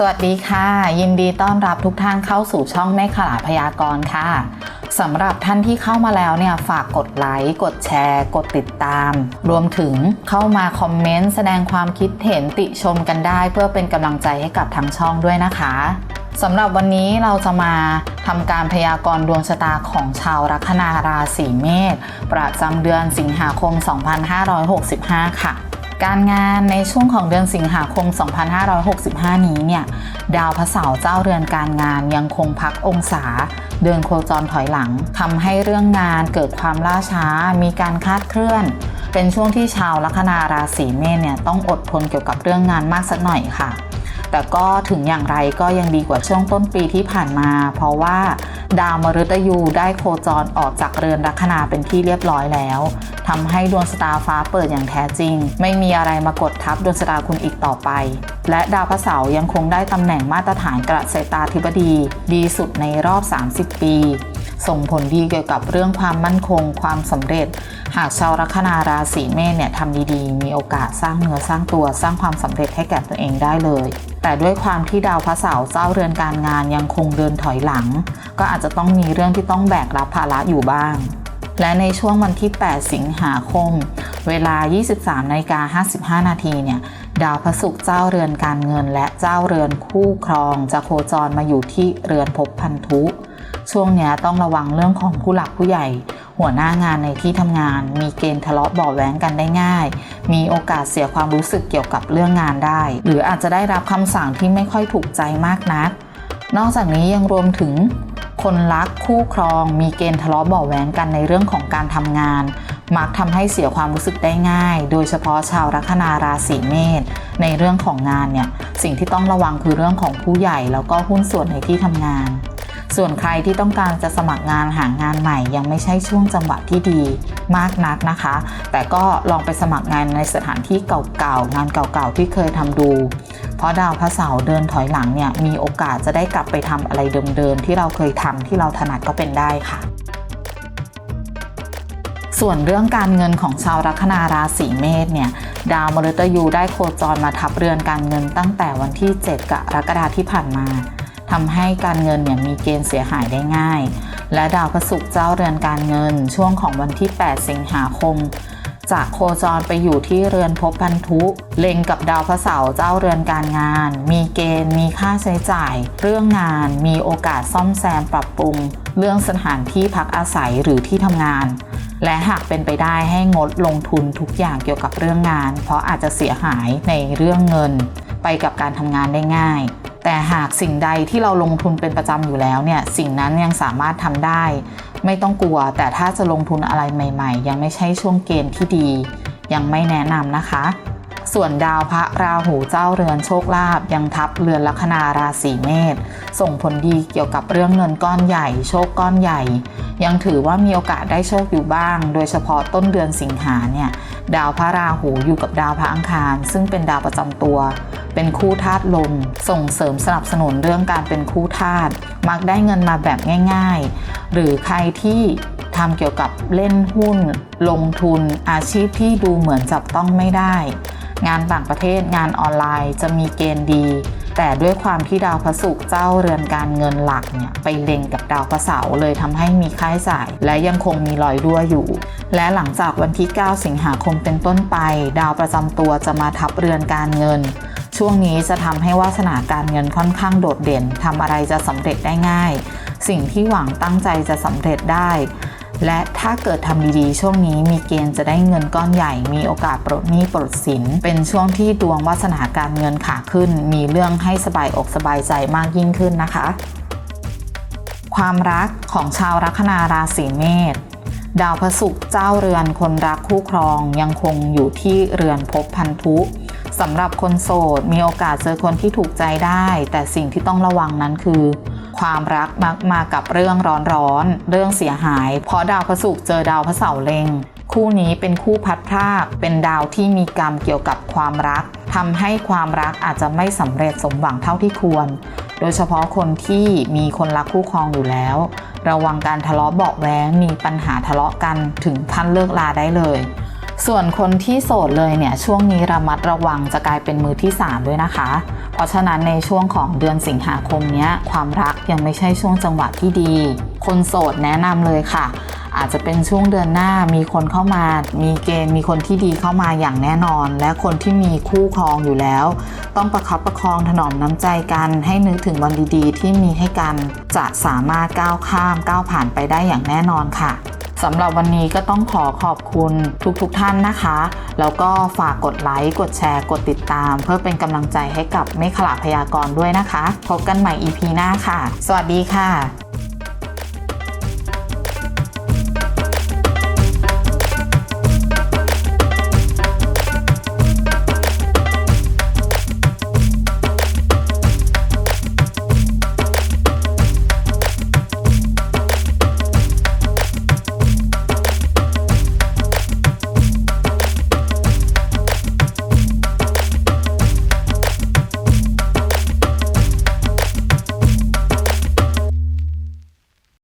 สวัสดีค่ะ ยินดีต้อนรับทุกท่านเข้าสู่ช่องแม่ขลาพยากรณ์ค่ะสำหรับท่านที่เข้ามาแล้วเนี่ยฝากกดไลค์กดแชร์ กดติดตาม รวมถึงเข้ามาคอมเมนต์แสดงความคิดเห็นติชมกันได้ เพื่อเป็นกำลังใจให้กับทางช่องด้วยนะคะสำหรับวันนี้เราจะมาทำการพยากรณ์ดวงชะตาของชาวลัคนาราศีเมษประจำเดือนสิงหาคม 2565 ค่ะ การงานในช่วงของเดือนสิงหาคม 2565 นี้เนี่ย ดาวพระเสาร์เจ้าเรือนการงานยังคงพักองศา เดินโคจรถอยหลังทำให้เรื่องงานเกิดความล่าช้า มีการคาดเคลื่อน เป็นช่วงที่ชาวลัคนาราศีเมษเนี่ยต้องอดทนเกี่ยวกับเรื่องงานมากสักหน่อยค่ะ แต่ก็ถึงอย่างไรก็ยังดีกว่าช่วงต้นปีที่ผ่านมา เพราะว่าดาวมฤตยูได้โคจรออกจากเรือนลัคนาเป็นที่เรียบร้อยแล้วทำให้ดวงชะตาฟ้าเปิดอย่างแท้จริง ไม่มีอะไรมากดทับดวงชะตาคุณอีกต่อไป และดาวพระเสาร์ยังคงได้ตำแหน่งมาตรฐานกระเกษตาธิบดี ดีสุดในรอบ 30 ปี ส่งผลดีเกี่ยวกับเรื่องความมั่นคง ความสำเร็จ หากชาวลัคนาราศีเมษเนี่ยทำดีๆ มีโอกาสสร้างเนื้อสร้างตัวสร้างความสำเร็จให้แก่ตัวเองได้เลย แต่ด้วยความที่ดาวพระเสาร์เจ้าเรือนการงานยังคงเดินถอยหลัง ก็อาจจะต้องมีเรื่องที่ต้องแบกรับภาระอยู่บ้าง และในช่วงวันที่ 8 สิงหาคม เวลา 23นาฬิกา55 นาทีเนี่ย ดาวพระศุกร์เจ้าเรือนการเงิน และเจ้าเรือนคู่ครอง จะโคจรมาอยู่ที่เรือนภพพันธุ ช่วงนี้ต้องระวังเรื่องของผู้หลักผู้ใหญ่ หัวหน้างานในที่ทำงาน มีเกณฑ์ทะเลาะเบาะแว้งกันได้ง่าย มีโอกาสเสียความรู้สึกเกี่ยวกับเรื่องงานได้ หรืออาจจะได้รับคำสั่งที่ไม่ค่อยถูกใจมากนัก นอกจากนี้ยังรวมถึง คนรักคู่ครอง มีเกณฑ์ทะเลาะเบาะแว้งกันในเรื่องของการทำงาน มักทำให้เสียความรู้สึกได้ง่าย โดยเฉพาะชาวลัคนาราศีเมษในเรื่องของงานเนี่ยสิ่งที่ต้องระวังคือเรื่องของผู้ใหญ่แล้วก็หุ้นส่วนในที่ทำงาน ส่วนใครที่ต้องการจะสมัครงานหางานใหม่ ยังไม่ใช่ช่วงจังหวะที่ดีมากนักนะคะ แต่ก็ลองไปสมัครงานในสถานที่เก่าๆงานเก่าๆที่เคยทำดู เพราะดาวพระเสาร์เดินถอยหลังเนี่ยมีโอกาสจะได้กลับไปทำอะไรเดิมๆที่เราเคยทำที่เราถนัดก็เป็นได้ค่ะส่วนเรื่องการเงินของชาวลัคนาราศีเมษเนี่ยดาวมฤตยูได้โคจรมาทับเรือนการเงินตั้งแต่วันที่ 7 กรกฎาคมที่ผ่านมา ทำให้การเงินเนี่ยมีเกณฑ์เสียหายได้ง่าย และดาวพระศุกร์เจ้าเรือนการเงินช่วงของวันที่ 8 สิงหาคมจะโคจรไปอยู่ที่เรือนภพพันธุ เล็งกับดาวพระเสาร์เจ้าเรือนการงาน มีเกณฑ์มีค่าใช้จ่าย เรื่องงาน มีโอกาสซ่อมแซมปรับปรุง เรื่องสถานที่พักอาศัยหรือที่ทำงาน และหากเป็นไปได้ให้งดลงทุนทุกอย่างเกี่ยวกับเรื่องงาน เพราะอาจจะเสียหายในเรื่องเงิน ไปกับการทำงานได้ง่าย แต่หากสิ่งใดที่เราลงทุนเป็นประจำอยู่แล้วเนี่ยสิ่งนั้นยังสามารถทำได้ ไม่ต้องกลัว แต่ถ้าจะลงทุนอะไรใหม่ ๆ ยังไม่ใช่ช่วงเกณฑ์ที่ดี ยังไม่แนะนำนะคะ ส่วนดาวพระราหูเจ้าเรือนโชคลาภยังทับเรือนลัคนาราศีเมษส่งผลดีเกี่ยวกับเรื่องเงินก้อนใหญ่ โชคก้อนใหญ่ ยังถือว่ามีโอกาสได้โชคอยู่บ้าง โดยเฉพาะต้นเดือนสิงหาเนี่ยดาวพระราหูอยู่กับดาวพระอังคาร ซึ่งเป็นดาวประจำตัว เป็นคู่ธาตุลม ส่งเสริมสนับสนุนเรื่องการเป็นคู่ธาตุมักได้เงินมาแบบง่าย ๆ หรือใครที่ทำเกี่ยวกับเล่นหุ้น ลงทุนอาชีพที่ดูเหมือนจับต้องไม่ได้ งานต่างประเทศงานออนไลน์จะมีเกณฑ์ดี แต่ด้วยความที่ดาวพระศุกร์เจ้าเรือนการเงินหลักเนี่ยไปเล็งกับดาวพระเสาร์เลยทำให้มีค่าใช้จ่าย และยังคงมีรอยรั่วอยู่ และหลังจากวันที่ 9 สิงหาคมเป็นต้นไป ดาวประจำตัวจะมาทับเรือนการเงินช่วงนี้จะทำให้วาสนาการเงินค่อนข้างโดดเด่นทำอะไรจะสำเร็จได้ง่าย สิ่งที่หวังตั้งใจจะสำเร็จได้ และถ้าเกิดทำดีๆ ช่วงนี้มีเกณฑ์จะได้เงินก้อนใหญ่ มีโอกาสปลดหนี้ปลดสิน เป็นช่วงที่ดวงวาสนาการเงินขาขึ้น มีเรื่องให้สบายอกสบายใจมากยิ่งขึ้นนะคะ ความรักของชาวลัคนาราศีเมษดาวพระศุกร์เจ้าเรือนคนรักคู่ครองยังคงอยู่ที่เรือนภพพันธุสำหรับคนโสดมีโอกาสเจอคนที่ถูกใจได้ แต่สิ่งที่ต้องระวังนั้นคือ ความรักมักมากับเรื่องร้อนๆ เรื่องเสียหาย เพราะดาวพระศุกร์เจอดาวพระเสาร์เล็ง คู่นี้เป็นคู่พัดพราก เป็นดาวที่มีกรรมเกี่ยวกับความรักทำให้ความรักอาจจะไม่สำเร็จสมหวังเท่าที่ควร โดยเฉพาะคนที่มีคนรักคู่ครองอยู่แล้ว ระวังการทะเลาะเบาะแว้งมีปัญหาทะเลาะกันถึงขั้นเลิกลาได้เลย ส่วนคนที่โสดเลยเนี่ยช่วงนี้ระมัดระวังจะกลายเป็นมือที่ 3 ด้วยนะคะ เพราะฉะนั้นในช่วงของเดือนสิงหาคมเนี้ยความรักยังไม่ใช่ช่วงจังหวะที่ดี คนโสดแนะนำเลยค่ะอาจจะเป็นช่วงเดือนหน้ามีคนเข้ามา มีเกณฑ์มีคนที่ดีเข้ามาอย่างแน่นอน และคนที่มีคู่ครองอยู่แล้ว ต้องประคับประคองถนอมน้ำใจกัน ให้นึกถึงวันดีๆ ที่มีให้กัน จะสามารถก้าวข้ามก้าวผ่านไปได้อย่างแน่นอนค่ะ สำหรับวันนี้ก็ต้องขอขอบคุณทุกๆทท่านนะคะ แล้วก็ฝากกดไลค์กดแชร์ กดติดตาม เพื่อเป็นกำลังใจให้กับเมฆขลาพยากรด้วยนะคะ พบกันใหม่ EP หน้าค่ะ สวัสดีค่ะ